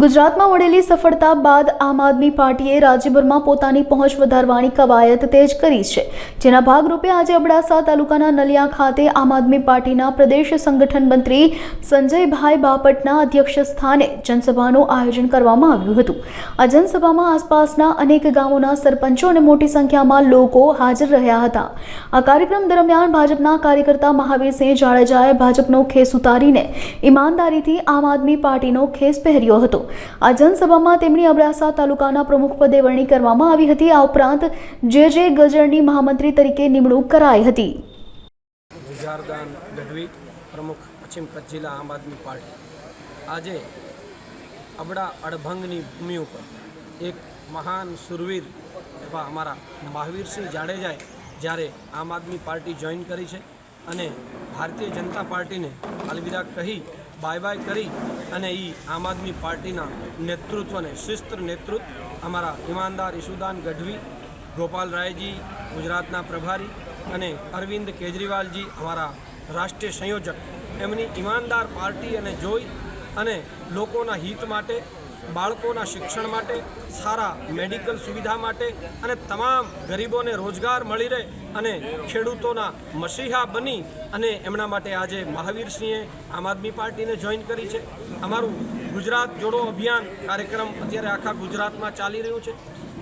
ગુજરાતમાં મળેલી સફળતા બાદ આમ આદમી પાર્ટીએ રાજ્યભરમાં પોતાની પહોંચ વધારવાની કવાયત તેજ કરી છે. જેના ભાગરૂપે આજે અબડાસા તાલુકાના નલિયા ખાતે આમ આદમી પાર્ટીના પ્રદેશ સંગઠન મંત્રી સંજયભાઈ બાપટના અધ્યક્ષ સ્થાને જનસભાનું આયોજન કરવામાં આવ્યું હતું. આ જનસભામાં આસપાસના અનેક ગામોના સરપંચો અને મોટી સંખ્યામાં લોકો હાજર રહ્યા હતા. આ કાર્યક્રમ દરમિયાન ભાજપના કાર્યકર્તા મહાવીરસિંહ જાડેજાએ ભાજપનો ખેસ ઉતારીને ઈમાનદારીથી આમ આદમી પાર્ટીનો ખેસ પહેર્યો હતો. આ જનસભામાં તેમની અબડાસા તાલુકાના પ્રમુખ પદે વરણી કરવામાં આવી હતી. આ ઉપરાંત જે જે ગજરની મહામંત્રી તરીકે નિમણૂક કરાઈ હતી. ગુજારદાન પ્રમુખ પશ્ચિમ કચ્છ જિલ્લા આમ આદમી પાર્ટી. આજે અબડા અડભંગની ભૂમિ ઉપર એક મહાન સુરવીર એવા અમારા મહાવીરસિંહ જાડેજાએ જ્યારે આમ આદમી પાર્ટી જોઈન કરી છે અને ભારતીય જનતા પાર્ટીને અલવિદા કહી, બાય બાય કરી અને એ આમ આદમી પાર્ટીના નેતૃત્વને શિસ્ત નેતૃત્વ અમારા ઈમાનદાર ઈશુદાન ગઢવી, ગોપાલ રાયજી, ગુજરાતના પ્રભારી અને અરવિંદ કેજરીવાલજી અમારા રાષ્ટ્રીય સંયોજક. એમની ઈમાનદાર પાર્ટી અને જોઈ અને લોકોના હિત માટે બાળકોના શિક્ષણ માટે, સારા મેડિકલ સુવિધા માટે અને તમામ ગરીબોને રોજગાર મળી રહે અને ખેડૂતોના મસીહા બની અને એમના માટે આજે મહાવીરસિંહે આમ આદમી પાર્ટીને જોઈન કરી છે. અમારું ગુજરાત જોડો અભિયાન કાર્યક્રમ અત્યારે આખા ગુજરાતમાં ચાલી રહ્યું છે.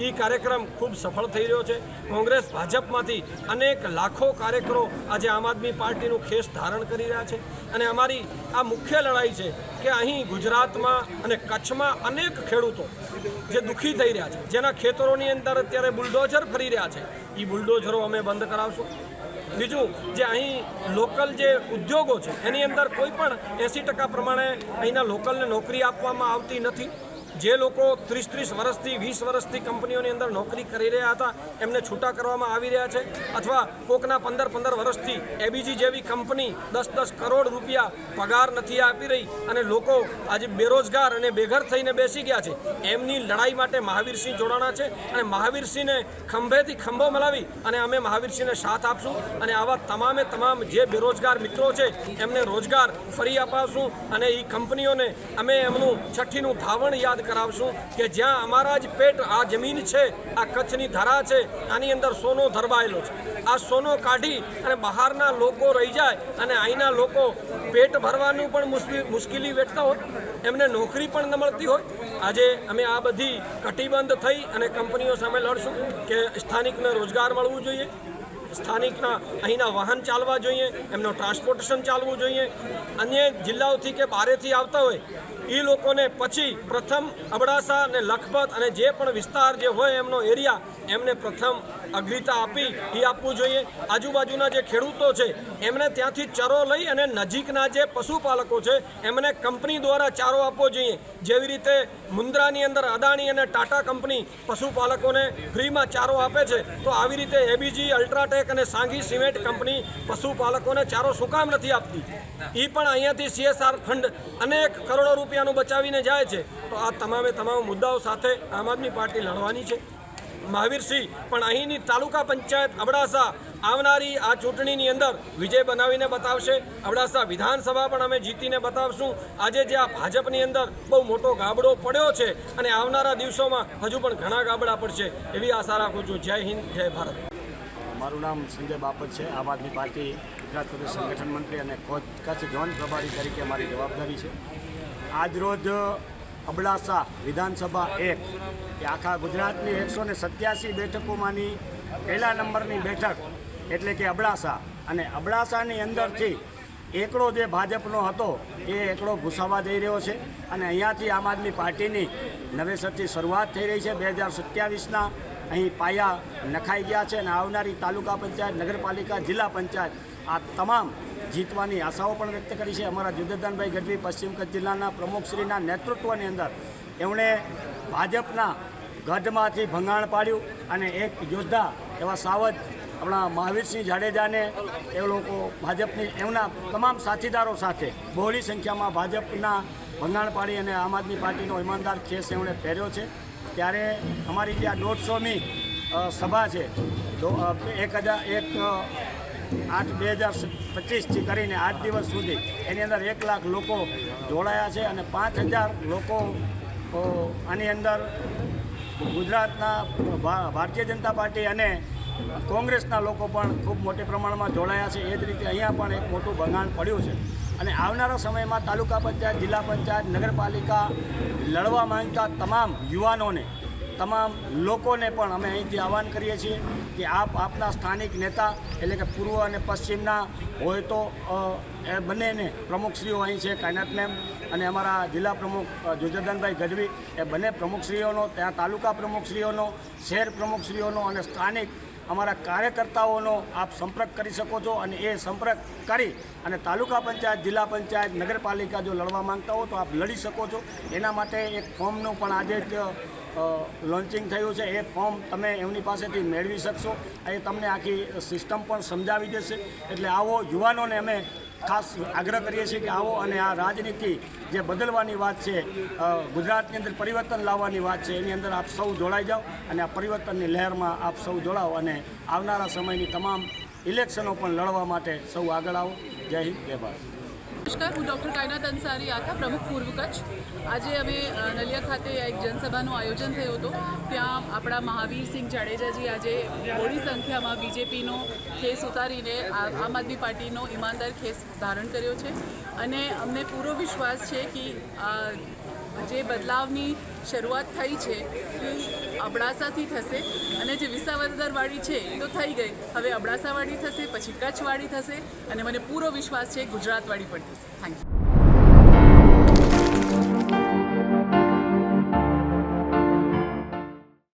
એ કાર્યક્રમ ખૂબ સફળ થઈ રહ્યો છે. કોંગ્રેસ ભાજપમાંથી અનેક લાખો કાર્યકરો આજે આમ આદમી પાર્ટીનું ખેસ ધારણ કરી રહ્યા છે. અને અમારી આ મુખ્ય લડાઈ છે કે અહીં ગુજરાતમાં અને કચ્છમાં અનેક ખેડૂતો જે દુઃખી થઈ રહ્યા છે, જેના ખેતરોની અંદર અત્યારે બુલડોઝર ફરી રહ્યા છે. એ બુલડોઝરો અમે બંધ કરાવશું. બીજું, જે અહીં લોકલ જે ઉદ્યોગો છે, એની અંદર કોઈ પણ એંસી ટકા પ્રમાણે અહીંના લોકલને નોકરી આપવામાં આવતી નથી. જે લોકો ત્રીસ ત્રીસ વર્ષથી, વીસ વર્ષથી કંપનીઓની અંદર નોકરી કરી રહ્યા હતા, એમને છૂટા કરવામાં આવી રહ્યા છે. અથવા કોકના પંદર પંદર વર્ષથી એબીજી જેવી કંપની દસ દસ કરોડ રૂપિયા પગાર નથી આપી રહી અને લોકો આજે બેરોજગાર અને બેઘર થઈને બેસી ગયા છે. એમની લડાઈ માટે મહાવીરસિંહ જોડાણા છે અને મહાવીરસિંહને ખંભેથી ખંભો મલાવી અને અમે મહાવીરસિંહને સાથ આપશું અને આવા તમામે તમામ જે બેરોજગાર મિત્રો છે, એમને રોજગાર ફરી અપાવશું અને એ કંપનીઓને અમે એમનું છઠ્ઠીનું ધાવણ યાદ કરાવશું કે જ્યાં અમારા જ પેટ આ જમીન છે, આ કચ્છની ધરા છે, આની અંદર સોનો ધરબાયેલો છે. આ સોનો કાઢી અને બહારના લોકો રહી જાય અને અહીંના લોકો પેટ ભરવાનું પણ મુશ્કેલી વેઠતા હોય, એમને નોકરી પણ ન મળતી હોય. આજે અમે આ બધી કટિબંધ થઈ અને કંપનીઓ સામે લડશું કે સ્થાનિકને રોજગાર મળવું જોઈએ. સ્થાનિકના અહીંના વાહન ચાલવા જોઈએ, એમનો ટ્રાન્સપોર્ટેશન ચાલવું જોઈએ. અન્ય જિલ્લાઓથી કે બારેથી આવતા હોય એ લોકોને પછી પ્રથમ અબડાસા અને લખપત અને જે પણ વિસ્તાર જે હોય એમનો એરિયા, એમને પ્રથમ અગ્રતા આપી, એ આપવું જોઈએ. આજુબાજુના જે ખેડૂતો છે, એમને ત્યાંથી ચરો લઈ અને નજીકના જે પશુપાલકો છે, એમને કંપની દ્વારા ચારો આપવો જોઈએ. જેવી રીતે મુન્દ્રાની અંદર અદાણી અને ટાટા કંપની પશુપાલકોને ફ્રીમાં ચારો આપે છે, તો આવી રીતે એબીજી અલ્ટ્રાટેક અને સાંઘી સિમેન્ટ કંપની પશુપાલકોને ચારો શું કામ નથી આપતી? એ પણ અહીંયાથી સીએસઆર ફંડ અનેક કરોડો રૂપિયાનું બચાવીને જાય છે. તો આ તમામે તમામ મુદ્દાઓ સાથે આમ આદમી પાર્ટી લડવાની છે. મહાવીરસિંહ પણ અહીંની તાલુકા પંચાયત અબડાસા આવનારી આ ચૂંટણીની અંદર વિજય બનાવીને બતાવશે. અબડાસા વિધાનસભા પણ અમે જીતીને બતાવશું. આજે જે આ ભાજપની અંદર બહુ મોટો ગાબડો પડ્યો છે અને આવનારા દિવસોમાં હજુ પણ ઘણા ગાબડા પડશે એવી આશા રાખું છું. જય હિન્દ, જય ભારત. મારું નામ સંજય બાપત છે. આમ આદમી પાર્ટી ગુજરાત પ્રદેશ સંગઠન મંત્રી અને કોચ- કચ્છ ઝોન પ્રભારી તરીકે મારી જવાબદારી છે. આજરોજ અબડાસા વિધાનસભા એક, કે આખા ગુજરાતની એકસો ને સત્યાસી બેઠકોમાંની પહેલા નંબરની બેઠક એટલે કે અબડાસા. અને અબડાસાની અંદરથી એકડો જે ભાજપનો હતો, એ એકડો ઘૂસાવા જઈ રહ્યો છે. અને અહીંયાથી આમ આદમી પાર્ટીની નવેસરથી શરૂઆત થઈ રહી છે. બે હજાર સત્યાવીસના અહીં પાયા નખાઈ ગયા છે. અને આવનારી તાલુકા પંચાયત, નગરપાલિકા, જિલ્લા પંચાયત આ તમામ જીતવાની આશાઓ પણ વ્યક્ત કરી છે. અમારા જુદેદાનભાઈ ગઢવી પશ્ચિમ કચ્છ જિલ્લાના પ્રમુખશ્રીના નેતૃત્વની અંદર એમણે ભાજપના ગઢમાંથી ભંગાણ પાડ્યું અને એક યોદ્ધા એવા સાવજ આપણા મહાવીરસિંહ જાડેજાને એ લોકો ભાજપની એમના તમામ સાથીદારો સાથે બહોળી સંખ્યામાં ભાજપના ભંગાણ પાડી અને આમ આદમી પાર્ટીનો ઈમાનદાર ખેસ એમણે પહેર્યો છે. ત્યારે અમારી જે આ દોઢસોમી સભા છે એક હજાર, એક આઠ બે હજાર પચીસથી કરીને આઠ દિવસ સુધી એની અંદર એક લાખ લોકો જોડાયા છે અને પાંચ હજાર લોકો આની અંદર ગુજરાતના ભારતીય જનતા પાર્ટી અને કોંગ્રેસના લોકો પણ ખૂબ મોટી પ્રમાણમાં જોડાયા છે. એ જ રીતે અહીંયા પણ એક મોટું ભંગાણ પડ્યું છે. અને આવનારા સમયમાં તાલુકા પંચાયત, જિલ્લા પંચાયત, નગરપાલિકા લડવા માંગતા તમામ યુવાનોને તમામ લોકોને પણ અમે અહીંથી આહવાન કરીએ છીએ કે આપ આપના સ્થાનિક નેતા એટલે કે પૂર્વ અને પશ્ચિમના હોય તો એ બંનેને પ્રમુખશ્રીઓ અહીં છે કાયનાત મેમ અને અમારા જિલ્લા પ્રમુખ જોજરદાનભાઈ ગઢવી, એ બંને પ્રમુખશ્રીઓનો, ત્યાં તાલુકા પ્રમુખશ્રીઓનો, શહેર પ્રમુખશ્રીઓનો અને સ્થાનિક અમારા કાર્યકર્તાઓનો આપ સંપર્ક કરી શકો છો અને એ સંપર્ક કરી અને તાલુકા પંચાયત, જિલ્લા પંચાયત, નગરપાલિકા જો લડવા માંગતા હો તો આપ લડી શકો છો. એના માટે એક ફોર્મનું પણ આજે જ લોન્ચિંગ થયું છે, એ ફોર્મ તમે એમની પાસેથી મેળવી શકશો. એ તમને આખી સિસ્ટમ પણ સમજાવી દેશે. એટલે આવો યુવાનોને અમે ખાસ આગ્રહ કરીએ છીએ કે આવો અને આ રાજનીતિ જે બદલવાની વાત છે ગુજરાતની અંદર પરિવર્તન લાવવાની વાત છે, એની અંદર આપ સૌ જોડાઈ જાઓ અને આ પરિવર્તનની લહેરમાં આપ સૌ જોડાઓ અને આવનારા સમયની તમામ ઇલેક્શનો પણ લડવા માટે સૌ આગળ આવો. જય હિન્દ, જય ભારત. નમસ્કાર, હું ડૉક્ટર કાયનાત અંસારી આખા પ્રમુખ પૂર્વ કચ્છ. આજે અમે નલિયા ખાતે એક જનસભાનું આયોજન થયું હતું. ત્યાં આપણા મહાવીરસિંહ જાડેજાજી આજે મોટી સંખ્યામાં બીજેપીનો ખેસ ઉતારીને આમ આદમી પાર્ટીનો ઈમાનદાર ખેસ ધારણ કર્યો છે. અને અમને પૂરો વિશ્વાસ છે કે જે બદલાવની શરૂઆત થઈ છે એ અબડાસાથી થશે અને જે વિસાવદરવાળી છે એ તો થઈ ગઈ. હવે અબડાસાવાળી થશે, પછી કચ્છવાળી થશે અને મને પૂરો વિશ્વાસ છે, ગુજરાતવાળી પણ થશે. Thank you